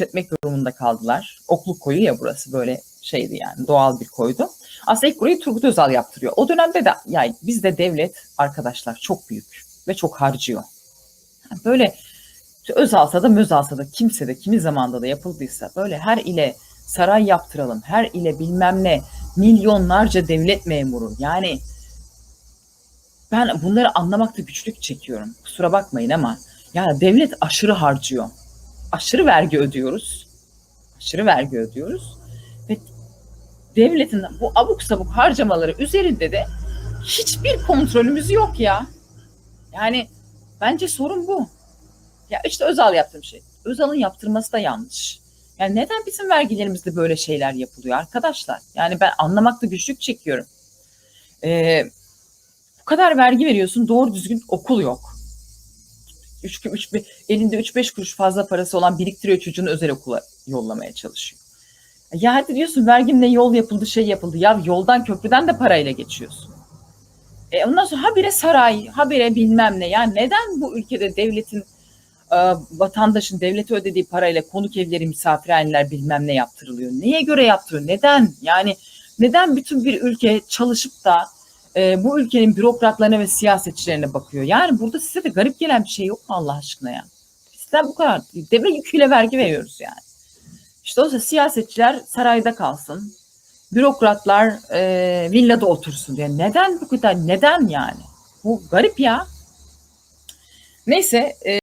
etmek durumunda kaldılar. Okluk koyu ya burası böyle şeydi yani doğal bir koydu. Aslında ilk burayı Turgut Özal yaptırıyor. O dönemde de yani bizde devlet arkadaşlar çok büyük ve çok harcıyor. Böyle Özal'sa da Mözal'sa da kimse de kimi zamanda da yapıldıysa böyle her ile saray yaptıralım, her ile bilmem ne milyonlarca devlet memuru yani ben bunları anlamakta güçlük çekiyorum. Kusura bakmayın ama yani devlet aşırı harcıyor. Aşırı vergi ödüyoruz. Aşırı vergi ödüyoruz. Ve devletin bu abuk sabuk harcamaları üzerinde de hiçbir kontrolümüz yok ya. Yani bence sorun bu. Ya işte Özal yaptığım şey. Özal'ın yaptırması da yanlış. Yani neden bizim vergilerimizde böyle şeyler yapılıyor arkadaşlar? Yani ben anlamakta güçlük çekiyorum. Ee, bu kadar vergi veriyorsun doğru düzgün okul yok. Üç, üç, elinde 3-5 kuruş fazla parası olan biriktiriyor çocuğunu özel okula yollamaya çalışıyor. Ya hadi diyorsun vergimle yol yapıldı şey yapıldı. Ya yoldan köprüden de parayla geçiyorsun. E ondan sonra habire saray, habire bilmem ne. Yani neden bu ülkede devletin e, vatandaşın devlete ödediği parayla konuk evleri, misafirhaneler bilmem ne yaptırılıyor? Neye göre yaptırıyor? Neden? Yani neden bütün bir ülke çalışıp da e, bu ülkenin bürokratlarına ve siyasetçilerine bakıyor? Yani burada size de garip gelen bir şey yok mu Allah aşkına ya? Bizden bu kadar. Deve yüküyle vergi veriyoruz yani. İşte o siyasetçiler sarayda kalsın. Bürokratlar e, villada otursun diye. Neden bu kadar? Neden yani? Bu garip ya. Neyse. E,